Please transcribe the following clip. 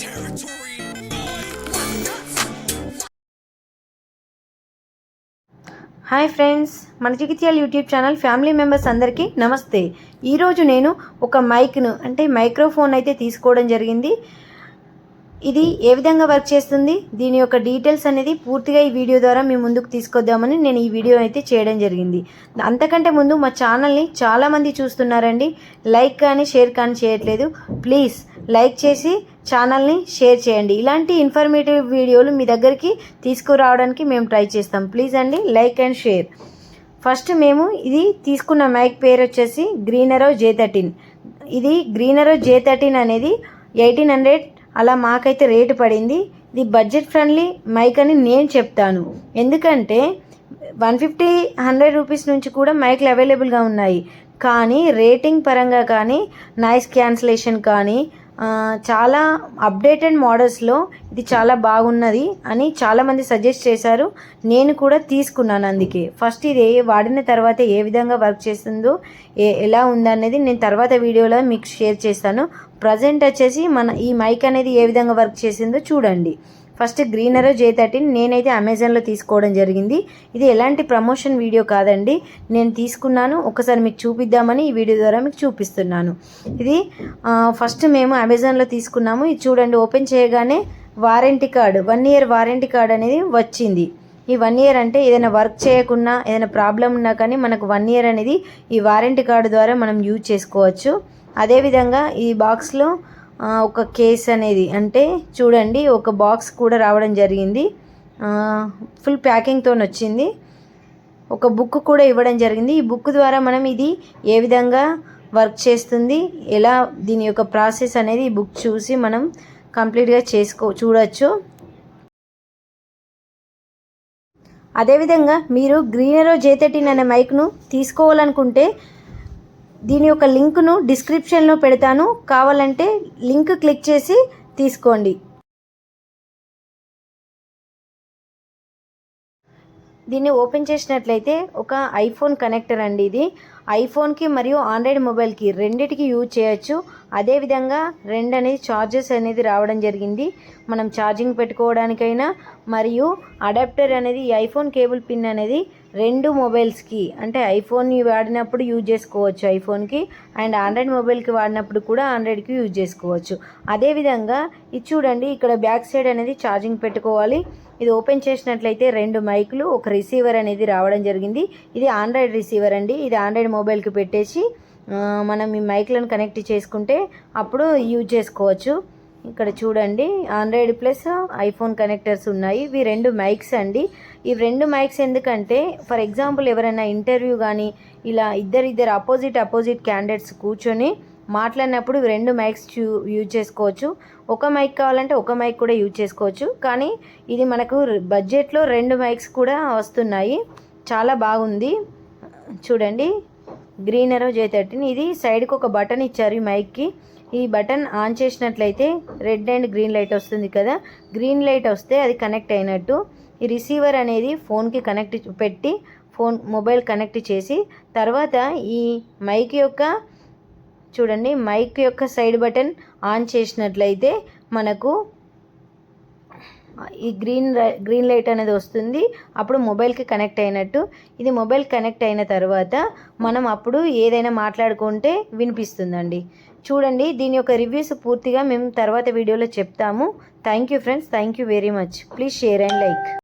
territory. Hi friends మన చికిత్సల YouTube channel family members అందరికీ నమస్తే. ఈరోజు నేను ఒక మైక్ను అంటే మైక్రోఫోన్ అయితే తీసుకోవడం జరిగింది. ఇది ఏ విధంగా వర్క్ చేస్తుంది? దీని యొక్క డీటెయిల్స్ అనేది పూర్తిగా ఈ వీడియో ద్వారా మీ ముందుకు తీసుకొద్దామని నేను ఈ వీడియో అయితే చేయడం జరిగింది. అంతకంటే ముందు మా ఛానల్ని చాలామంది చూస్తున్నారండి. లైక్ కానీ షేర్ కానీ చేయట్లేదు. ప్లీజ్ లైక్ చేసి ఛానల్ని షేర్ చేయండి. ఇలాంటి ఇన్ఫర్మేటివ్ వీడియోలు మీ దగ్గరికి తీసుకురావడానికి మేము ట్రై చేస్తాం. ప్లీజ్ అండి లైక్ అండ్ షేర్. ఫస్ట్ మేము ఇది తీసుకున్న మైక్ పేరు వచ్చేసి గ్రీనరో జే థర్టీన్. ఇది గ్రీనరో జే థర్టీన్ అనేది ఎయిటీన్ హండ్రెడ్. అలా మాకైతే రేటు పడింది. ఇది బడ్జెట్ ఫ్రెండ్లీ మైక్ అని నేను చెప్తాను. ఎందుకంటే వన్ ఫిఫ్టీ హండ్రెడ్ రూపీస్ నుంచి కూడా మైక్లు అవైలబుల్గా ఉన్నాయి. కానీ రేటింగ్ పరంగా కానీ నాయిస్ క్యాన్సిలేషన్ కానీ చాలా అప్డేటెడ్ మోడల్స్లో ఇది చాలా బాగున్నది అని చాలామంది సజెస్ట్ చేశారు. నేను కూడా తీసుకున్నాను అందుకే. ఫస్ట్ ఇది వాడిన తర్వాత ఏ విధంగా వర్క్ చేస్తుందో ఏ ఎలా ఉందనేది నేను తర్వాత వీడియోలో మీకు షేర్ చేస్తాను. ప్రజెంట్ వచ్చేసి మన ఈ మైక్ అనేది ఏ విధంగా వర్క్ చేసిందో చూడండి. ఫస్ట్ గ్రీనరో జే థర్టీన్ నేనైతే అమెజాన్లో తీసుకోవడం జరిగింది. ఇది ఎలాంటి ప్రమోషన్ వీడియో కాదండి. నేను తీసుకున్నాను. ఒకసారి మీకు చూపిద్దామని ఈ వీడియో ద్వారా మీకు చూపిస్తున్నాను. ఇది ఫస్ట్ మేము అమెజాన్లో తీసుకున్నాము. ఇది చూడండి ఓపెన్ చేయగానే warranty card one year warranty card అనేది వచ్చింది. ఈ వన్ ఇయర్ అంటే ఏదైనా వర్క్ చేయకున్నా ఏదైనా ప్రాబ్లం ఉన్నా కానీ మనకు వన్ ఇయర్ అనేది ఈ వారంటీ కార్డు ద్వారా మనం యూజ్ చేసుకోవచ్చు. అదేవిధంగా ఈ బాక్స్లో ఒక కేస్ అనేది అంటే చూడండి ఒక బాక్స్ కూడా రావడం జరిగింది. ఫుల్ ప్యాకింగ్తో వచ్చింది. ఒక బుక్ కూడా ఇవ్వడం జరిగింది. ఈ బుక్ ద్వారా మనం ఇది ఏ విధంగా వర్క్ చేస్తుంది ఎలా దీని యొక్క ప్రాసెస్ అనేది ఈ బుక్ చూసి మనం కంప్లీట్గా చేసుకో చూడొచ్చు. అదేవిధంగా మీరు గ్రీనరో జే థర్టీన్ అనే మైక్ను తీసుకోవాలనుకుంటే దీని యొక్క లింక్ను డిస్క్రిప్షన్లో పెడతాను. కావాలంటే లింక్ క్లిక్ చేసి తీసుకోండి. దీన్ని ఓపెన్ చేసినట్లయితే ఒక ఐఫోన్ కనెక్టర్ అండి ఇది. ఐఫోన్కి మరియు ఆండ్రాయిడ్ మొబైల్కి రెండిటికి యూజ్ చేయొచ్చు. అదేవిధంగా రెండు అనేది చార్జెస్ అనేది రావడం జరిగింది. మనం ఛార్జింగ్ పెట్టుకోవడానికైనా మరియు అడాప్టర్ అనేది ఈ ఐఫోన్ కేబుల్ పిన్ అనేది రెండు మొబైల్స్కి అంటే ఐఫోన్ వాడినప్పుడు యూజ్ చేసుకోవచ్చు ఐఫోన్కి అండ్ ఆండ్రాయిడ్ మొబైల్కి వాడినప్పుడు కూడా ఆండ్రాయిడ్కి యూజ్ చేసుకోవచ్చు. అదేవిధంగా ఇది చూడండి ఇక్కడ బ్యాక్ సైడ్ అనేది ఛార్జింగ్ పెట్టుకోవాలి. ఇది ఓపెన్ చేసినట్లయితే రెండు మైకులు ఒక రిసీవర్ అనేది రావడం జరిగింది. ఇది ఆండ్రాయిడ్ రిసీవర్ అండి. ఇది ఆండ్రాయిడ్ మొబైల్కి పెట్టేసి మనం ఈ మైక్లను కనెక్ట్ చేసుకుంటే అప్పుడు యూజ్ చేసుకోవచ్చు. ఇక్కడ చూడండి ఆండ్రాయిడ్ ప్లస్ ఐఫోన్ కనెక్టర్స్ ఉన్నాయి. ఇవి రెండు మైక్స్ అండి. ఈ రెండు మైక్స్ ఎందుకంటే ఫర్ ఎగ్జాంపుల్ ఎవరైనా ఇంటర్వ్యూ కానీ ఇలా ఇద్దరు ఇద్దరు అపోజిట్ అపోజిట్ క్యాండిడేట్స్ కూర్చొని మాట్లాడినప్పుడు ఇవి రెండు మైక్స్ చూ యూజ్ చేసుకోవచ్చు. ఒక మైక్ కావాలంటే ఒక మైక్ కూడా యూజ్ చేసుకోవచ్చు. కానీ ఇది మనకు బడ్జెట్లో రెండు మైక్స్ కూడా వస్తున్నాయి. చాలా బాగుంది. చూడండి. గ్రీనరో జే థర్టీన్ ఇది సైడ్కి ఒక బటన్ ఇచ్చారు ఈ మైక్కి ఈ బటన్ ఆన్ చేసినట్లయితే రెడ్ అండ్ గ్రీన్ లైట్ వస్తుంది కదా. గ్రీన్ లైట్ వస్తే అది కనెక్ట్ అయినట్టు. ఈ రిసీవర్ అనేది ఫోన్కి కనెక్ట్ పెట్టి ఫోన్ మొబైల్ కనెక్ట్ చేసి తర్వాత ఈ మైక్ యొక్క చూడండి మైక్ యొక్క సైడ్ బటన్ ఆన్ చేసినట్లయితే మనకు ఈ గ్రీన్ గ్రీన్ లైట్ అనేది వస్తుంది. అప్పుడు మొబైల్కి కనెక్ట్ అయినట్టు. ఇది మొబైల్ కనెక్ట్ అయిన తర్వాత మనం అప్పుడు ఏదైనా మాట్లాడుకుంటే వినిపిస్తుందండి. చూడండి దీని యొక్క రివ్యూస్ పూర్తిగా మేము తర్వాత వీడియోలో చెప్తాము. Thank you friends thank you very much please share and like